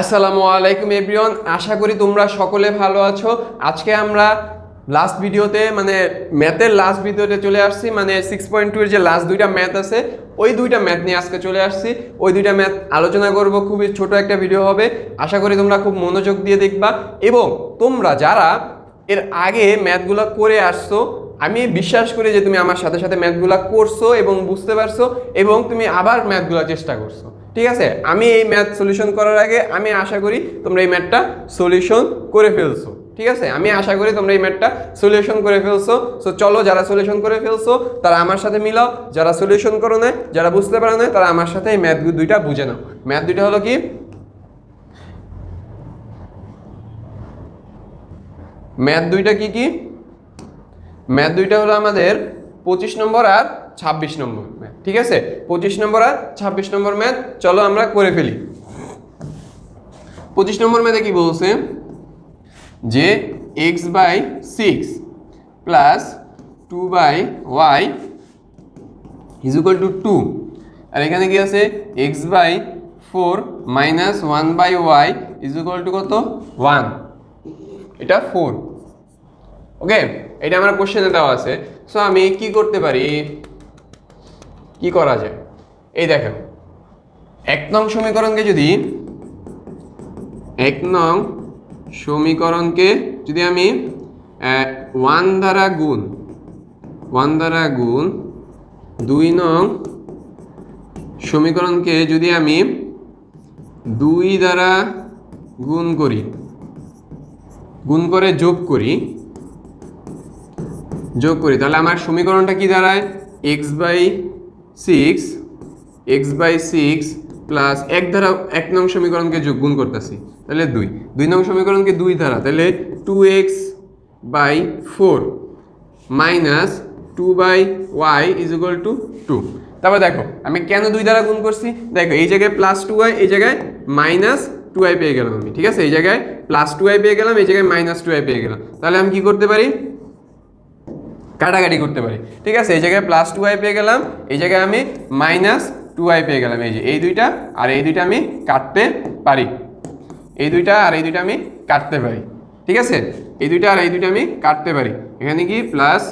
আসসালামু আলাইকুম এভরিওয়ান, আশা করি তোমরা সকলে ভালো আছো। আজকে আমরা লাস্ট ভিডিওতে মানে ম্যাথের লাস্ট ভিডিওতে চলে আসছি। মানে সিক্স পয়েন্ট টু এর যে লাস্ট দুইটা ম্যাথ আছে, ওই দুইটা ম্যাথ নিয়ে আজকে চলে আসছি। ওই দুইটা ম্যাথ আলোচনা করব, খুবই ছোট একটা ভিডিও হবে। আশা করি তোমরা খুব মনোযোগ দিয়ে দেখবা। এবং তোমরা যারা এর আগে ম্যাথগুলো করে আসছো, আমি বিশ্বাস করি যে তুমি আমার সাথে সাথে ম্যাথগুলো করছ এবং বুঝতে পারছ এবং তুমি আবার ম্যাথগুলো চেষ্টা করছ। ঠিক আছে? আমি এই ম্যাথ সলিউশন করার আগে আমি আশা করি তোমরা এই ম্যাথটা সলিউশন করে ফেলছো। ঠিক আছে? আমি আশা করি তোমরা এই ম্যাথটা সলিউশন করে ফেলছো। সো চলো যারা সলিউশন করে ফেলছো, তারা আমার সাথে মিলাও। যারা সলিউশন করো না যারা বুঝতে পারো না তারা আমার সাথে এই ম্যাথ দুইটা বুঝে নাও। ম্যাথ দুইটা হলো কি? ম্যাথ দুইটা কি কি? ম্যাথ দুইটা হলো আমাদের পঁচিশ নম্বর আর ছাব্বিশ নম্বর ম্যাথ ঠিক আছে? পঁচিশ নম্বর আর ছাব্বিশ নম্বর ম্যাথ চলো আমরা করে ফেলি। পঁচিশ নম্বর ম্যাথে কি বলছে? যে X by six plus two by Y is equal to two আর এখানে কি আছে? X by four minus one by Y is equal to কত? ওয়ান এটা ফোর ওকে এটা আমার কোশ্চেনে দেওয়া আছে। সো আমি কি করতে পারি? কি করা যায়? এই দেখেন। এক নং সমীকরণকে যদি এক নং সমীকরণকে যদি আমি ওয়ান দ্বারা গুণ, ওয়ান দ্বারা গুণ দুই নং সমীকরণকে যদি আমি দুই দ্বারা গুণ করি, গুণ করে যোগ করি যোগ করি, তাহলে আমার সমীকরণটা কি দাঁড়ায়? X by six X by six plus এক দ্বারা এক নং সমীকরণকে যোগ গুণ করতেছি, তাহলে দুই। দুই নং সমীকরণকে দুই দ্বারা তাহলে two X by four minus two by Y is equal to two তারপর দেখো, আমি কেন দুই দ্বারা গুণ করছি? দেখো, এই জায়গায় প্লাস টু ওয়াই এই জায়গায় মাইনাস টু আই পেয়ে গেলাম আমি, ঠিক আছে? এই জায়গায় প্লাস টু আই পেয়ে গেলাম, এই জায়গায় মাইনাস টু আই পেয়ে গেলাম। তাহলে আমি কি করতে পারি? কাটাকাটি করতে পারি। ঠিক আছে? এই জায়গায় প্লাস টু আই পেয়ে গেলাম। এই জায়গায় আমি মাইনাস টু আই পেয়ে গেলাম। এই যে, এই দুইটা আর এই দুইটা আমি কাটতে পারি। এই দুইটা আর এই দুইটা আমি কাটতে পারি। ঠিক আছে? এই দুইটা আর এই দুইটা আমি কাটতে পারি। এখানে কি? Plus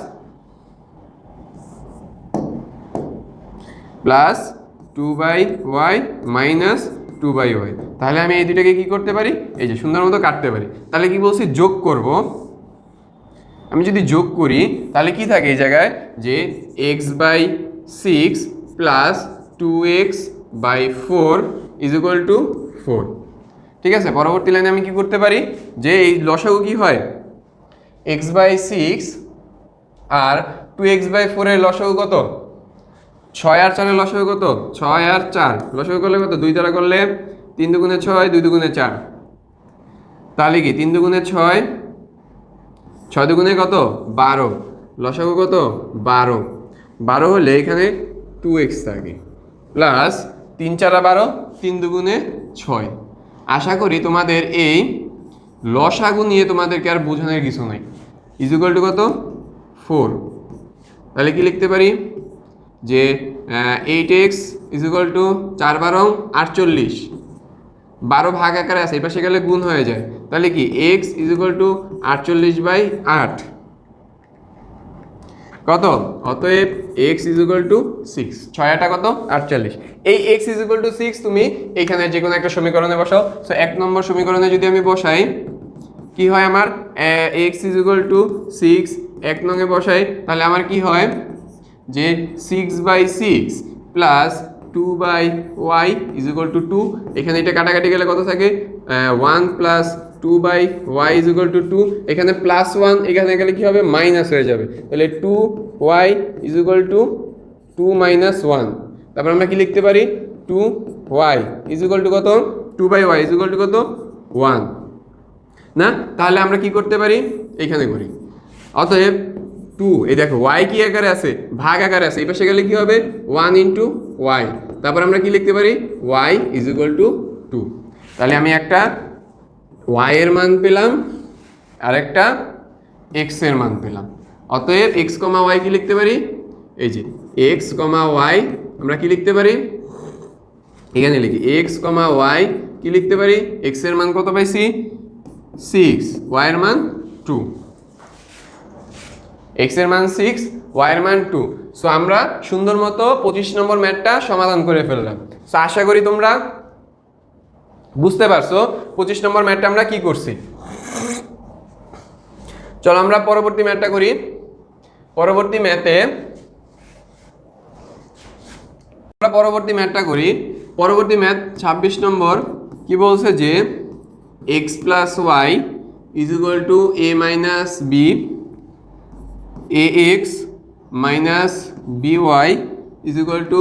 plus two by Y minus two by Y তাহলে আমি এই দুইটাকে কি করতে পারি? এই যে, সুন্দর মতো কাটতে পারি। তাহলে কি বলছি? যোগ করব। আমি যদি যোগ করি, তাহলে কি থাকে এই জায়গায়? যে X by six plus two X by four is equal to four ঠিক আছে? পরবর্তী লাইনে আমি কি করতে পারি? যে এই লসাগু কি হয়? এক্স বাই সিক্স আর টু এক্স বাই ফোরের লসাগু কত? ছয় আর চারের লসাগু কত? ছয় আর চার। লসাগু করলে কত? দুই দ্বারা করলে তিন দুগুণে ছয়, দুই দুগুণে চার। তাহলে কি? তিন দুগুণে ছয় ছয় দুগুণে কত? বারো। লসাগু কত? বারো। বারো হলে এখানে টু এক্স থাকে। প্লাস তিন চারা বারো, তিন দুগুণে ছয়। আশা করি তোমাদের এই লসাগু নিয়ে তোমাদেরকে আর বোঝানোর কিছু নাই। ইজুকাল টু কত? ফোর তাহলে কি লিখতে পারি? যে এইট এক্স ইজুকাল টু চার বারো আটচল্লিশ। বারো ভাগ আকারে আছে, এই পাশে গেলে গুণ হয়ে যায়। তাহলে কি এক্স ইজুকাল টু আটচল্লিশ বাই আট। কত? অতএব এক্স ইজুকাল টু সিক্স ছয় আটা কত? আটচল্লিশ। এই এক্স ইজুকাল টু সিক্স তুমি এখানে যে কোনো একটা সমীকরণে বসাও। সো এক নম্বর সমীকরণে যদি আমি বসাই, কি হয় আমার? এক্স ইজুকাল টু সিক্স এক নঙে বসাই, তাহলে আমার কি হয়? যে six by six plus two by Y is equal to two এখানে এটা কাটাকাটি গেলে কত থাকে? One plus two by Y is equal to two এখানে প্লাস ওয়ান এখানে গেলে কী হবে? মাইনাস হয়ে যাবে। তাহলে two Y is equal to two minus one তারপর আমরা কি লিখতে পারি? Two Y is equal to কত? Two by Y is equal to কত? ওয়ান না? তাহলে আমরা কি করতে পারি? এখানে করি। অতএব টু এই দেখো ওয়াই কি আকারে আছে? ভাগ আকারে আছে। এই পাশে গেলে কি হবে? ওয়ান ইন্টু ওয়াই তারপর আমরা কি লিখতে পারি? Y is equal to two তাহলে আমি একটা ওয়াই এর মান পেলাম, আর একটা এক্সের মান পেলাম। অতএব এক্স কমা ওয়াই কি লিখতে পারি? এই যে এক্স কমা ওয়াই আমরা কি লিখতে পারি? এখানে লিখি এক্স কমা ওয়াই কি লিখতে পারি? এক্সের মান কত পাইছি? সিক্স ওয়াই এর মান টু এক্সের মান সিক্স ওয়াই এর মান টু সো আমরা সুন্দর মতো পঁচিশ নম্বর ম্যাথটা সমাধান করে ফেললাম। সো আশা করি তোমরা বুঝতে পারছ পঁচিশ নম্বর ম্যাটটা আমরা কি করছি। চলো আমরা পরবর্তী ম্যাথটা করি। পরবর্তী ম্যাথে আমরা পরবর্তী ম্যাথটা করি। পরবর্তী ম্যাথ ছাব্বিশ নম্বর কি বলছে যে X plus Y is equal to A minus B A X minus B Y is equal to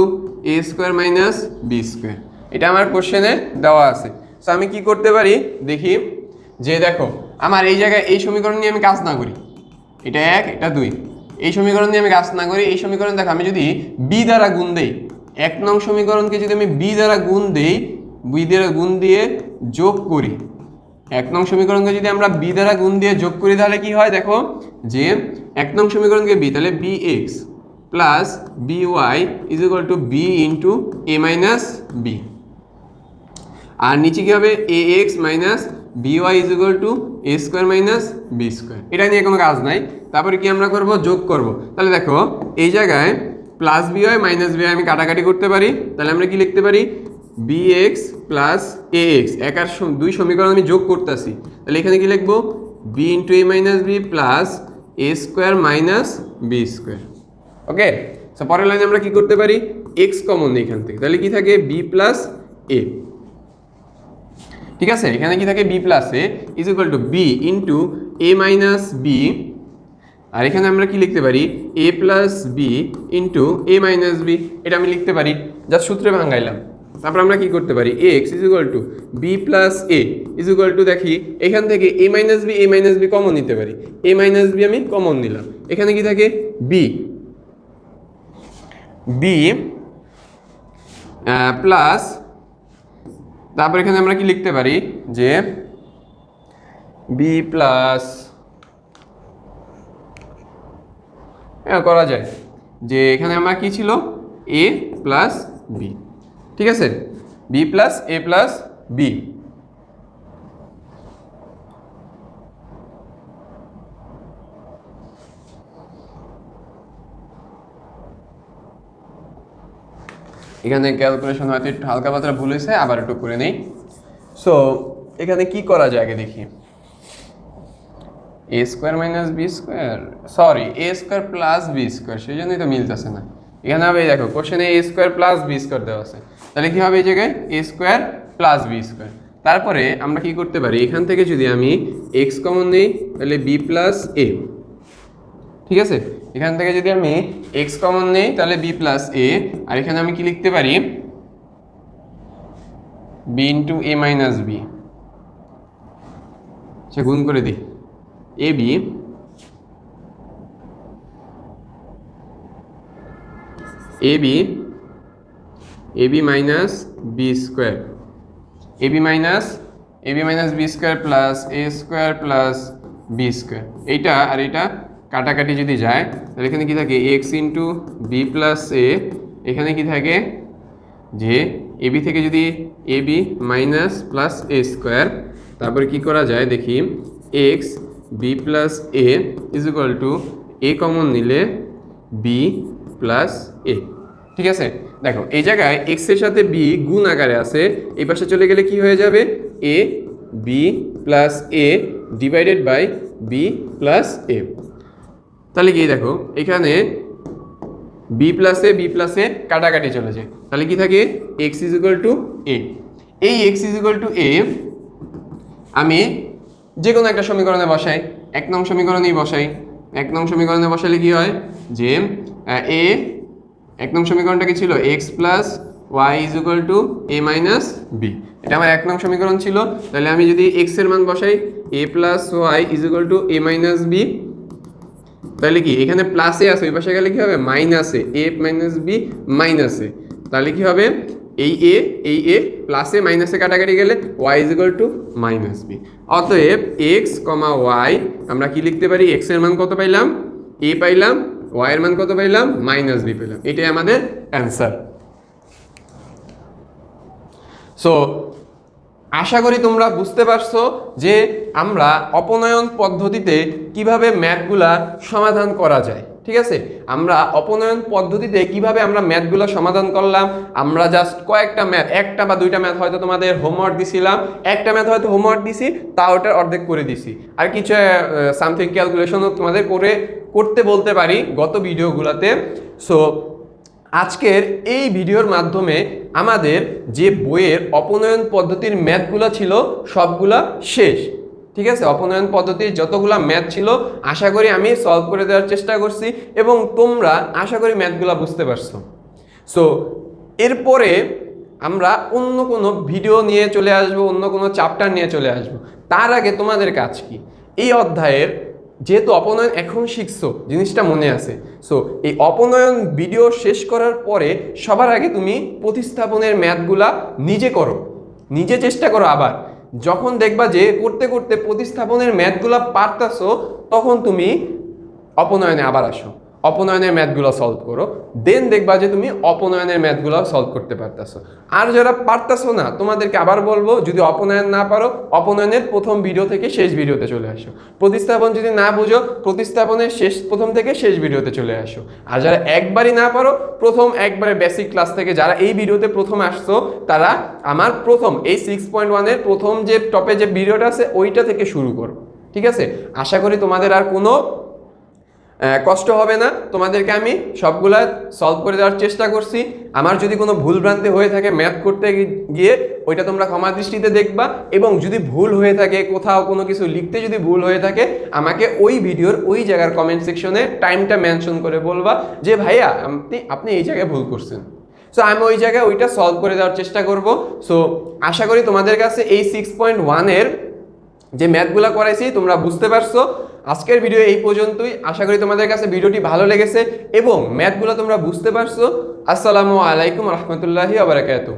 A square minus B square. এটা আমার কোশ্চেনে দেওয়া আছে। সো আমি কি করতে পারি? দেখি। যে দেখো, আমার এই জায়গায় এই সমীকরণ নিয়ে আমি কাজ না করি। এটা এক, এটা দুই। এই সমীকরণ নিয়ে আমি কাজ না করি। এই সমীকরণ দেখো, আমি যদি বি দ্বারা গুণ দেই, এক নং সমীকরণকে যদি আমি বি দ্বারা গুণ দেই বি দ্বারা গুণ দিয়ে যোগ করি, এক নং সমীকরণকে যদি আমরা বি দ্বারা গুণ দিয়ে যোগ করি, তাহলে কি হয়? দেখো যে এক নং সমীকরণকে বি, তাহলে B X plus B Y is equal to B into A minus B আর নিচে কি হবে? A X minus B Y is equal to A square minus B square এটা নিয়ে কোনো কাজ নাই। তারপরে কি আমরা করব? যোগ করব। তাহলে দেখো, এই জায়গায় plus B Y minus B আমি কাটাকাটি করতে পারি। তাহলে আমরা কি লিখতে পারি? B X plus A X এক আর দুই সমীকরণ আমি যোগ করতেছি। তাহলে এখানে কি লিখব? B into A minus B plus A square minus B square okay so পরের লাইনে আমরা কি করতে পারি? এক্স কমন দিই এখান থেকে। তাহলে কি থাকে? বি প্লাস এ ঠিক আছে? এখানে কি থাকে? B plus A is equal to B into A minus B আর এখানে আমরা কি লিখতে পারি? A plus B into A minus B এটা আমি লিখতে পারি। যা সূত্রে ভাঙাইলাম। তারপর আমরা কি করতে পারি? A X is to B plus A is to দেখি, এখান থেকে A minus B A minus B common নিতে পারি। এ মাইনাস বি আমি কমন নিলাম। এখানে কি থাকে? বি বি প্লাস তারপর এখানে আমরা কি লিখতে পারি? যে বি প্লাস হ্যাঁ করা যায়। যে এখানে আমার কি ছিল? এ প্লাস বি ঠিক আছে? B plus A plus B এখানে ক্যালকুলেশন হয়তো একটু হালকা পাতলা ভুল হয়েছে, আবার একটু করে নেই। সো এখানে কি করা যায় আগে দেখি। A square minus B square sorry A square plus B square সেই জন্যই তো মিলতেছে না। এখানে হবে দেখো কোশ্চেনে A square plus B square দেওয়া আছে। তাহলে কী হবে এই জায়গায়? A square plus B square তারপরে আমরা কি করতে পারি? এখান থেকে যদি আমি এক্স কমন নিই তাহলে বি প্লাস এ ঠিক আছে? এখান থেকে যদি আমি এক্স কমন নিই তাহলে বি প্লাস এ আর এখানে আমি কি লিখতে পারি? B into A minus B সে গুণ করে দিই। A B A B A B minus B square A B minus A B minus B square plus A square plus B square এইটা আর এটা কাটাকাটি যদি যায়, তাহলে এখানে কি থাকে? X into B plus A এখানে কি থাকে? যে এ বি থেকে যদি A B minus plus A square তারপরে কি করা যায়? দেখি X B plus A is equal to A common নিলে বি প্লাস এ ঠিক আছে? দেখো, এই জায়গায় এক্সের সাথে বি গুণ আকারে আছে, এই পাশে চলে গেলে কি হয়ে যাবে? A B plus A divided by B plus A তাহলে কি দেখো, এখানে বি প্লাসে বি প্লাসে কাটাকাটি চলেছে। তাহলে কি থাকে? X is equal to A এই X is equal to A আমি যে কোনো একটা সমীকরণে বসাই, এক নং সমীকরণেই বসাই। এক নং সমীকরণে বসালে কি হয়? যে এ এক নং সমীকরণটা কি ছিল? X plus Y is equal to A minus B এটা আমার এক নং সমীকরণ ছিল। তাহলে আমি যদি এক্সের মান বসাই A plus Y is equal to A minus B তাহলে কি? এখানে প্লাসে আছে, ওই পাশে গেলে কি হবে? মাইনাসে এ। মাইনাস বি মাইনাসে তাহলে কি হবে? এই এ এই এ প্লাসে মাইনাসে কাটাকাটি গেলে Y is equal to minus B অতএব এক্স কমা ওয়াই আমরা কি লিখতে পারি? এক্সের মান কত পাইলাম? এ পাইলাম। ওয়াই এর মান কত পেলাম মাইনাস বি পেলাম এটাই আমাদের অ্যান্সার সো আশা করি তোমরা বুঝতে পারছ যে আমরা অপনয়ন পদ্ধতিতে কীভাবে ম্যাথগুলা সমাধান করা যায়। ঠিক আছে? আমরা অপনয়ন পদ্ধতিতে কীভাবে আমরা ম্যাথগুলো সমাধান করলাম? আমরা জাস্ট কয়েকটা ম্যাথ, একটা বা দুইটা ম্যাথ হয়তো তোমাদের হোমওয়ার্ক দিছিলাম। একটা ম্যাথ হয়তো হোমওয়ার্ক দিছি তা ওটার অর্ধেক করে দিছি। আর কিছু সামথিং ক্যালকুলেশনও তোমাদের করে, করতে বলতে পারি গত ভিডিওগুলোতে। সো আজকের এই ভিডিওর মাধ্যমে আমাদের যে বইয়ের অপনয়ন পদ্ধতির ম্যাথগুলো ছিল, সবগুলা শেষ। ঠিক আছে? অপনয়ন পদ্ধতির যতগুলা ম্যাথ ছিল, আশা করি আমি সলভ করে দেওয়ার চেষ্টা করছি এবং তোমরা আশা করি ম্যাথগুলো বুঝতে পারছ। সো এরপরে আমরা অন্য কোনো ভিডিও নিয়ে চলে আসব, অন্য কোনো চ্যাপ্টার নিয়ে চলে আসব। তার আগে তোমাদের কাজ কি? এই অধ্যায়ের যেহেতু অপনয়ন এখন শিখছো, জিনিসটা মনে আছে। সো এই অপনয়ন ভিডিও শেষ করার পরে সবার আগে তুমি প্রতিস্থাপনের ম্যাথগুলা নিজে করো। নিজে চেষ্টা করো আবার। যখন দেখবা যে করতে করতে প্রতিস্থাপনের ম্যাথগুলো পারতাছো তখন তুমি অপনয়নে আবার আসো। অপনয়নের ম্যাথগুলো সলভ করো দেন দেখবা যে তুমি অপনয়নের ম্যাথগুলো সলভ করতে পারতাছো। আর যারা পারতাছো না, তোমাদেরকে আবার বলব, যদি অপনয়ন না পারো, অপনয়নের প্রথম ভিডিও থেকে শেষ ভিডিওতে চলে আসো। প্রতিস্থাপন যদি না বুঝো, প্রতিস্থাপনের শেষ, প্রথম থেকে শেষ ভিডিওতে চলে আসো। আর যারা একবারই না পারো, প্রথম একবারে বেসিক ক্লাস থেকে যারা এই ভিডিওতে প্রথম আসছো, তারা আমার প্রথম, এই সিক্স পয়েন্ট ওয়ানের প্রথম যে টপে যে ভিডিওটা আছে, ওইটা থেকে শুরু করো। ঠিক আছে? আশা করি তোমাদের আর কোনো কষ্ট হবে না। তোমাদেরকে আমি সবগুলা সলভ করে দেওয়ার চেষ্টা করছি। আমার যদি কোনো ভুল ভ্রান্তি হয়ে থাকে ম্যাথ করতে গিয়ে, ওইটা তোমরা ক্ষমা দৃষ্টিতে দেখবা। এবং যদি ভুল হয়ে থাকে, কোথাও কোনো কিছু লিখতে যদি ভুল হয়ে থাকে, আমাকে ওই ভিডিওর ওই জায়গার কমেন্ট সেকশনে টাইমটা মেনশন করে বলবা যে, ভাইয়া, আপনি আপনি এই জায়গায় ভুল করছেন। সো আমি ওই জায়গায় ওইটা সলভ করে দেওয়ার চেষ্টা করব। সো আশা করি তোমাদের কাছে এই সিক্স পয়েন্ট ওয়ানের যে ম্যাথগুলো করাইছি, তোমরা বুঝতে পারছ। আজকের ভিডিও এই পর্যন্তই। আশা করি তোমাদের কাছে ভিডিওটি ভালো লেগেছে এবং ম্যাথগুলো তোমরা বুঝতে পারছ। আসসালামু আলাইকুম রহমতুল্লাহি আবরাকাতুহ